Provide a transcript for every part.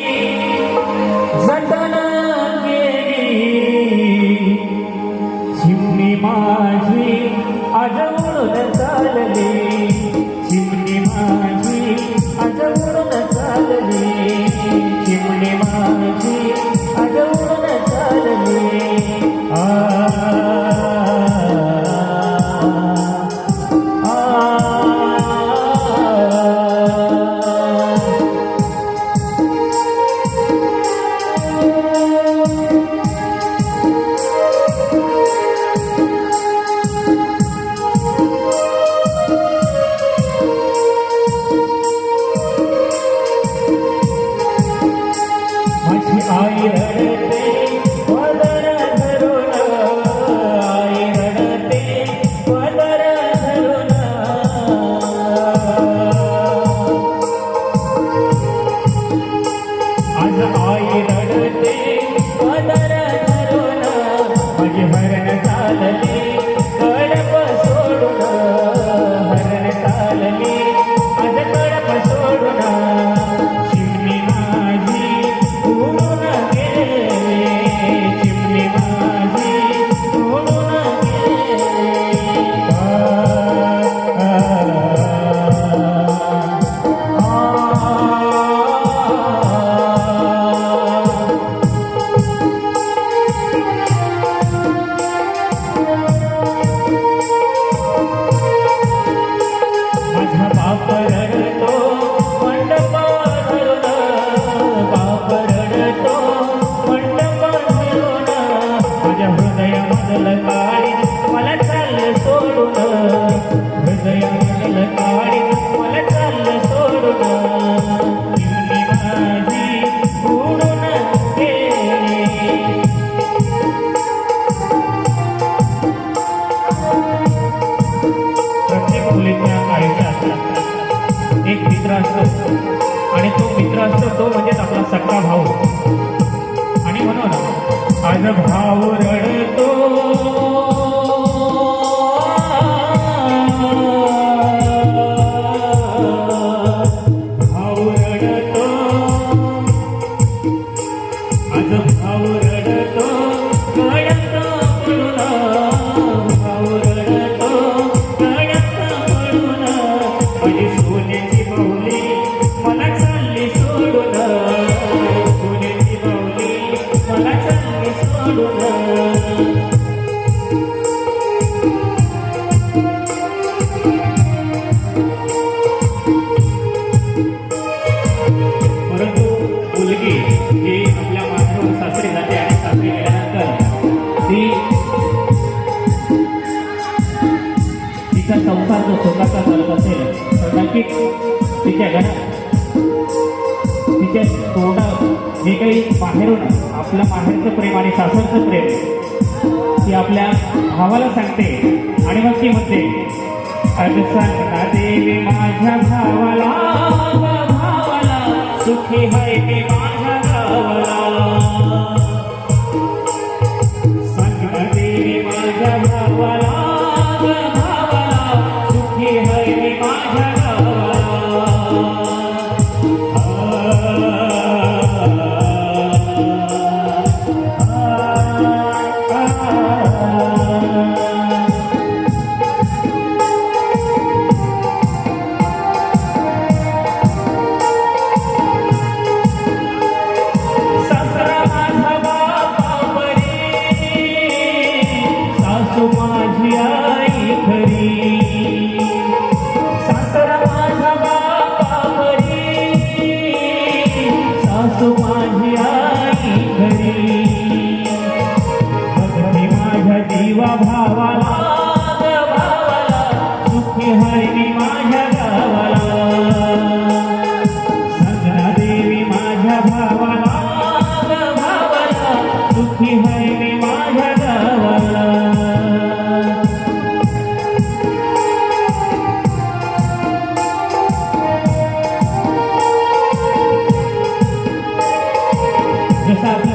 Yeah. असतो. आणि तो मित्र असतो तो म्हणजेच आपला सख्खा भाऊ. आणि म्हणून आज भाऊ रडतो ही आपल्या माथ्यावर सासरी जाते आणि सासरी गेल्यानंतर. ती तिचा संसार जो स्वतःचा चालत असेल तर नक्कीच तिच्या घरात तिच्या तोंडा जे काही बाहेरून आपल्या माहेरचं प्रेम आणि सासरचं प्रेम ती आपल्या भावाला सांगते आणि मग ती म्हणते अग सांगता देवी माझ्या भावाला भावाला सुखी हाय मी माझ्या the one.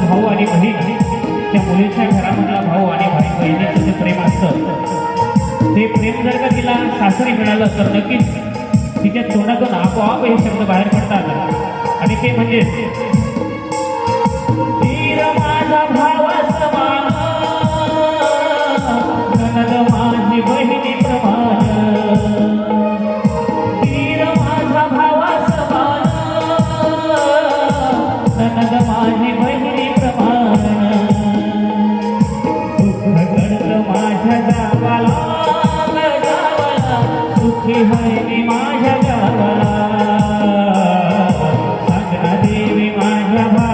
भाऊ आणि बहीण. त्या मुलीच्या घरामधला भाऊ आणि भाई बहिणीचं जे प्रेम असतं ते प्रेम जर का तिला सासरी मिळालं तर नक्कीच तिच्या तोंडातून आपोआप हे शब्द बाहेर पडतात. आणि ते म्हणजे Allah